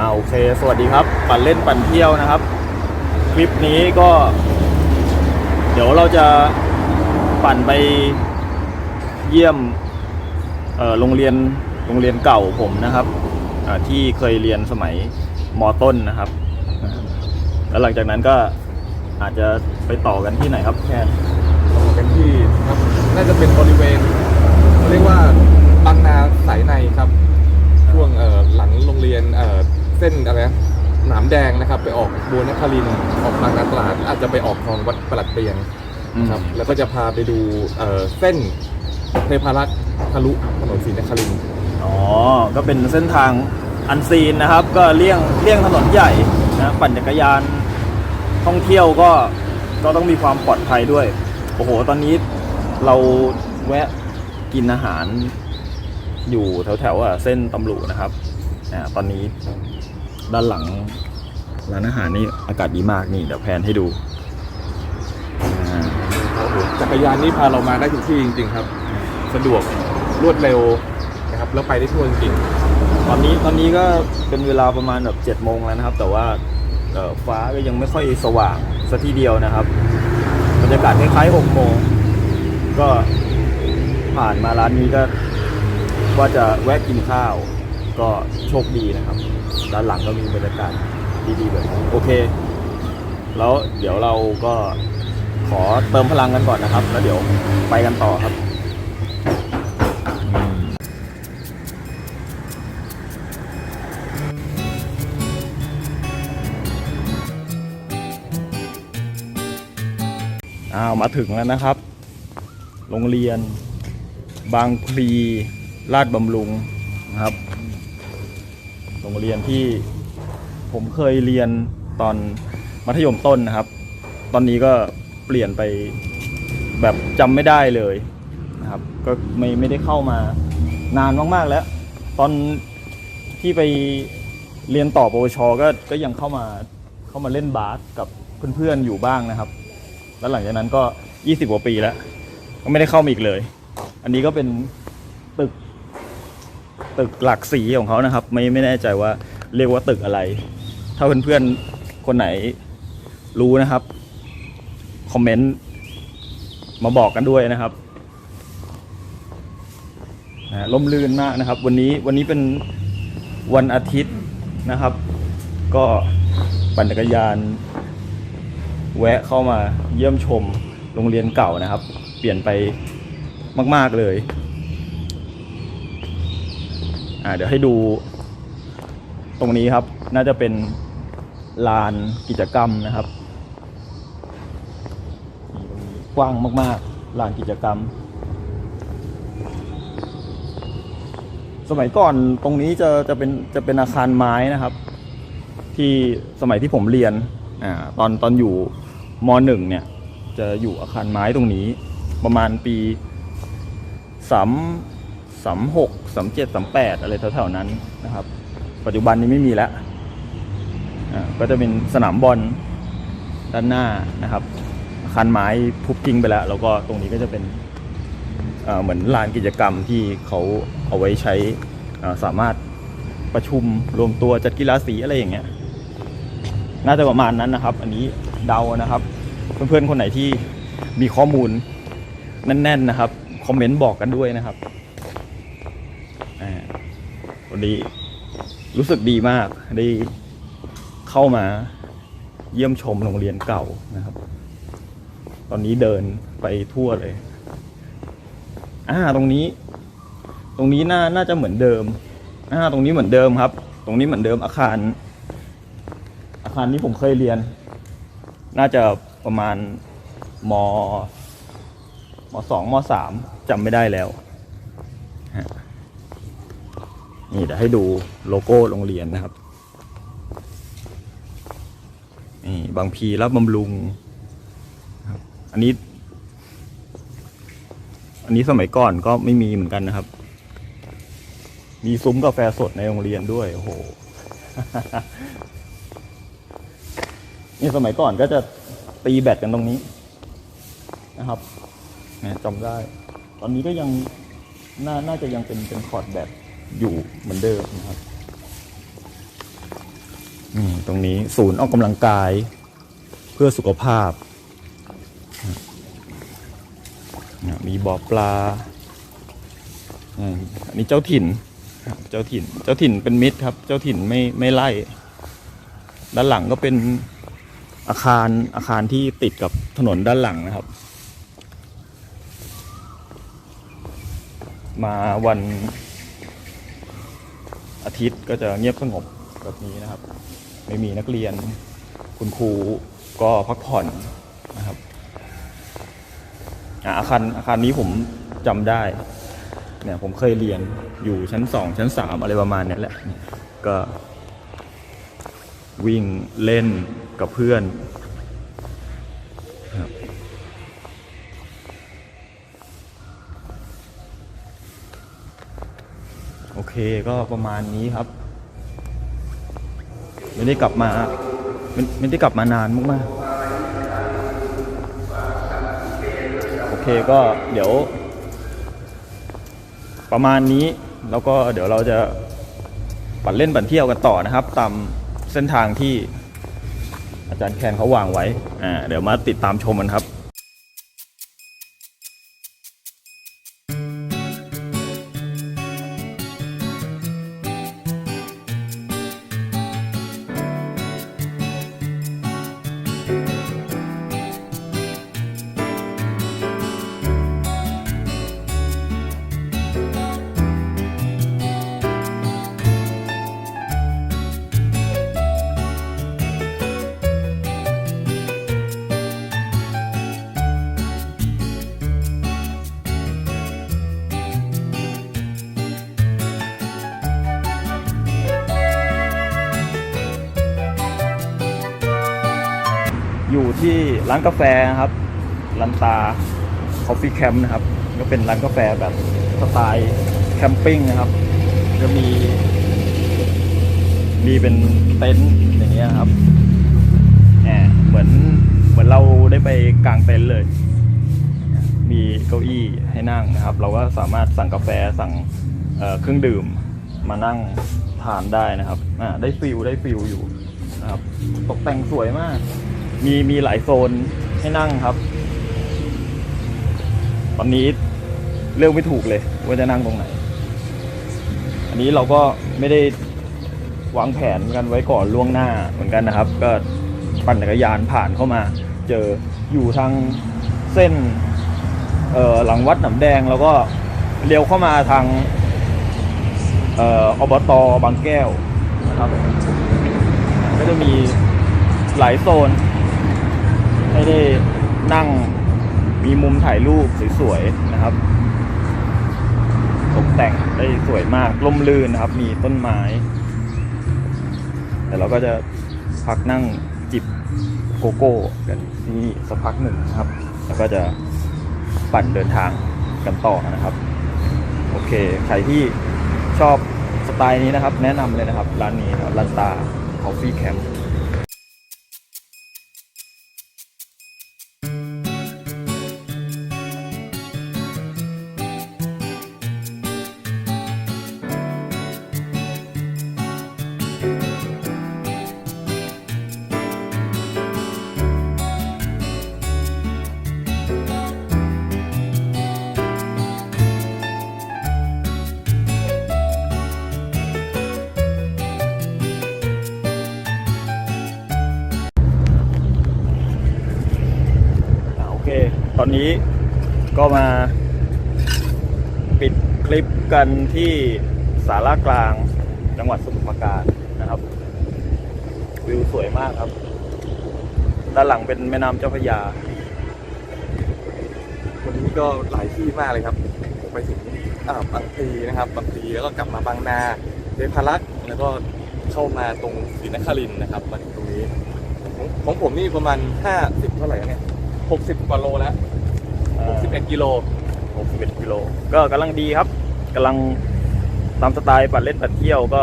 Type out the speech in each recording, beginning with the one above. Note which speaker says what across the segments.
Speaker 1: ่าโอเค สวัสดีครับ ปั่นเล่นปั่นเที่ยวนะครับ คลิปนี้ก็ เดี๋ยวเราจะปั่นไปเยี่ยมโรงเรียนโรงเรียนเก่าผมนะครับที่เคยเรียนสมัยมต้นนะครับ แล้วหลังจากนั้นก็อาจจะไปต่อกันที่ไหนครับแค่
Speaker 2: ต่อกันที่ครับ น่าจะเป็นบริเวณเขาเรียกว่าบางนาสายในครับ ช่วงหลังโรงเรียน เอ่อเส้นอะไรนะหนามแดงนะครับ ไปออกบัวนครินทร์ออกบางนาตราดอาจจะไปออกคลองวัดประหลัดเปลียงครับ แล้วก็จะพาไปดูเอ่อเส้นเทพารักษ์ทะลุถนนศรีนครินทร์
Speaker 1: อ๋อ ก็เป็นเส้นทางอันซีนนะครับ ก็เลี่ยงเลี่ยงถนนใหญ่นะปั่นจักรยานท่องเที่ยวก็ก็ต้องมีความปลอดภัยด้วย โอ้โห ตอนนี้เราแวะกินอาหารอยู่แถวแถวๆอะเส้นตำรุนะครับอ่าตอนนี้ ด้านหลังร้านอาหารนี่อากาศดีมากนี่เดี๋ยวแพนให้ดูอ่า
Speaker 2: จักรยานนี่พาเรามาได้ทุกที่จริง ๆ ครับ สะดวกรวดเร็วนะครับแล้วไปได้ทั่วจริง
Speaker 1: ตอนนี้ตอนนี้ก็เป็นเวลาประมาณแบบเจ็ดโมงแล้วนะครับ แต่ว่าเอ่อฟ้าก็ยังไม่ค่อยสว่างสัทีเดียวนะครับบรรยากาศคล้ายๆหกโมงก็ผ่านมาร้านนี้ก็ว่าจะแวะกินข้าว ก็โชคดีนะครับ ด้านหลังก็มีบรรยากาศดีๆแบบนี้โอเค แล้วเดี๋ยวเราก็ขอเติมพลังกันก่อนนะครับ แล้วเดี๋ยวไปกันต่อครับอ้าวมาถึงแล้วนะครับ โรงเรียน บางพลีลาดบำรุงนะครับ รงเรียนที่ผมเคยเรียนตอนมัธยมต้นนะครับ ตอนนี้ก็เปลี่ยนไปแบบจำไม่ได้เลยนะครับ ก็ไม่ไม่ได้เข้ามานานมากๆแล้ว ตอนที่ไปเรียนต่อปวชก็ก็ยังเข้ามาเข้ามาเล่นบาสกับเพื่อนๆอยู่บ้างนะครับ แล้วหลังจากนั้นก็ 20กว่าปีแล้ว ก็ไม่ได้เข้ามาอีกเลย อันนี้ก็เป็น ตึกหลักสีของเขานะครับ ไม่ไม่แน่ใจว่าเรียกว่าตึกอะไร ถ้าเพื่อนๆคนไหนรู้นะครับคอมเมนต์มาบอกกันด้วยนะครับนะล่มลื่นมากนะครับ วันนี้วันนี้เป็นวันอาทิตย์นะครับ ก็ปั่นจักรยาน แวะเข้ามาเยี่ยมชมโรงเรียนเก่านะครับ เปลี่ยนไปมาก ๆ เลย อ่าเดี๋ยวให้ดู ตรงนี้ครับ น่าจะเป็นลานกิจกรรมนะครับกว้างมาก ๆ ลานกิจกรรม สมัยก่อนตรงนี้จะจะเป็นจะเป็นอาคารไม้นะครับ ที่สมัยที่ผมเรียนอ่าตอนตอนอยู่มหนึ่งเนี่ย จะอยู่อาคารไม้ตรงนี้ ประมาณปีสาม สามหกสามเจ็ดสามแปดอะไรแถวๆนั้นนะครับ ปัจจุบันนี้ไม่มีแล้วอ่าก็จะเป็นสนามบอลด้านหน้านะครับอาคารไม้ทุบทิ้งไปแล้ว แล้วก็ตรงนี้ก็จะเป็นเอ่อเหมือนลานกิจกรรมที่เขาเอาไว้ใช้สามารถประชุมรวมตัวจัดกีฬาสีอะไรอย่างเงี้ยน่าจะประมาณนั้นนะครับ อันนี้เดานะครับ เพื่อนๆคนไหนที่มีข้อมูลแน่น ๆนะครับ คอมเมนต์บอกกันด้วยนะครับ วันนี้รู้สึกดีมากได้เข้ามาเยี่ยมชมโรงเรียนเก่านะครับ ตอนนี้เดินไปทั่วเลยอ่าตรงนี้ ตรงนี้น่าน่าจะเหมือนเดิมอ่าตรงนี้เหมือนเดิมครับ ตรงนี้เหมือนเดิมอาคาร อาคารที่ผมเคยเรียน น่าจะประมาณมมสองมสามจำไม่ได้แล้วฮะ นี่เดี๋ยวให้ดูโลโก้โรงเรียนนะครับนี่บางพีรับบำรุงอันนี้ อันนี้สมัยก่อนก็ไม่มีเหมือนกันนะครับ มีซุ้มกาแฟสดในโรงเรียนด้วย โอ้โห นี่สมัยก่อนก็จะตีแบตกันตรงนี้นะครับจำได้ ตอนนี้ก็ยังน่าน่าจะยังเป็นเป็นคอร์ดแบต อยู่เหมือนเดิมนะครับตรงนี้ศูนย์ออกกำลังกายเพื่อสุขภาพ มีบ่อปลาอันนี้เจ้าถิ่นเจ้าถิ่น เจ้าถิ่นเป็นมิตรครับ เจ้าถิ่นไม่ไม่ไล่ ด้านหลังก็เป็นอาคารอาคารที่ติดกับถนนด้านหลังนะครับ มาวัน อาทิตย์ก็จะเงียบสงบแบบนี้นะครับ ไม่มีนักเรียน คุณครูก็พักผ่อนนะครับอาคารอาคารนี้ผมจำได้เนี่ยผมเคยเรียนอยู่ชั้นสองชั้นสามอะไรประมาณนี้แหละก็วิ่งเล่นกับเพื่อน ก็ประมาณนี้ครับ ไม่ได้กลับมาไม่ไม่ได้กลับมานานมากๆโอเคก็เดี๋ยว ประมาณนี้แล้วก็เดี๋ยวเราจะปั่นเล่นปั่นเที่ยวกันต่อนะครับ ตามเส้นทางที่อาจารย์แคนเขาวางไว้อ่าเดี๋ยวมาติดตามชมกันครับ ที่ร้านกาแฟนะครับลันตาคอฟฟี่แคมป์นะครับ ก็เป็นร้านกาแฟแบบสไตล์แคมปิ้งนะครับก็มี มีเป็นเต็นท์อย่างเงี้ยครับแหมเหมือนเหมือนเราได้ไปกางเต็นท์เลย มีเก้าอี้ให้นั่งนะครับ เราก็สามารถสั่งกาแฟสั่งเเครื่องดื่มมานั่งทานได้นะครับอ่าได้ฟิลได้ฟิลอยู่นะครับ ตกแต่งสวยมาก มีมีหลายโซนให้นั่งครับ ตอนนี้เลือกไม่ถูกเลย ว่าจะนั่งตรงไหน อันนี้เราก็ไม่ได้วางแผนกันไว้ก่อนล่วงหน้าเหมือนกันนะครับ ก็ปั่นจักรยานผ่านเข้ามา เจออยู่ทางเส้นหลังวัดหนำแดงแล้วก็เลี้ยวเข้ามาทางเอออบตบางแก้วนะครับ ก็จะมีหลายโซน ให้ได้นั่งมีมุมถ่ายรูปสวยๆนะครับ ตกแต่งได้สวยมากร่มรื่นนะครับ มีต้นไม้ แต่เราก็จะพักนั่งจิบโกโก้กันที่นี่สักพักหนึ่งนะครับ แล้วก็จะปั่นเดินทางกันต่อนะครับ โอเค ใครที่ชอบสไตล์นี้นะครับ แนะนำเลยนะครับ ร้านนี้รับลันตาคอ เค ตอนนี้ก็มาปิดคลิปกันที่สารากลางจังหวัดสมุทรปราการนะครับ วิวสวยมากครับ ด้านหลังเป็นแม่น้ำเจ้าพระยา
Speaker 2: วันนี้ก็หลายที่มากเลยครับ ไปถึงอ่าบางพลีนะครับบางพลีแล้วก็กลับมาบางนาเทพารักษ์แล้วก็เข้ามาตรงศรีนครินทร์นะครับมาถึงตรงนี้ของของผมนี่ประมาณห้าสิบเท่าไหร่เนี่ย หกสิบกว่าโลแล้วหกสิบเอ็ดกิโล
Speaker 1: 61กิโล ก็กำลังดีครับกำลังตามสไตล์ปั่นเล่นปั่นเที่ยวก็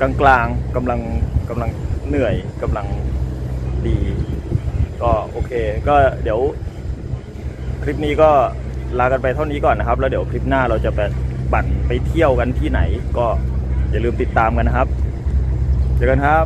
Speaker 1: กลางๆกำลังกำลังเหนื่อยกำลังดี ก็โอเค ก็เดี๋ยวคลิปนี้ก็ลากันไปเท่านี้ก่อนนะครับ แล้วเดี๋ยวคลิปหน้าเราจะไปปั่นไปเที่ยวกันที่ไหน ก็อย่าลืมติดตามกันนะครับ เจอกันครับ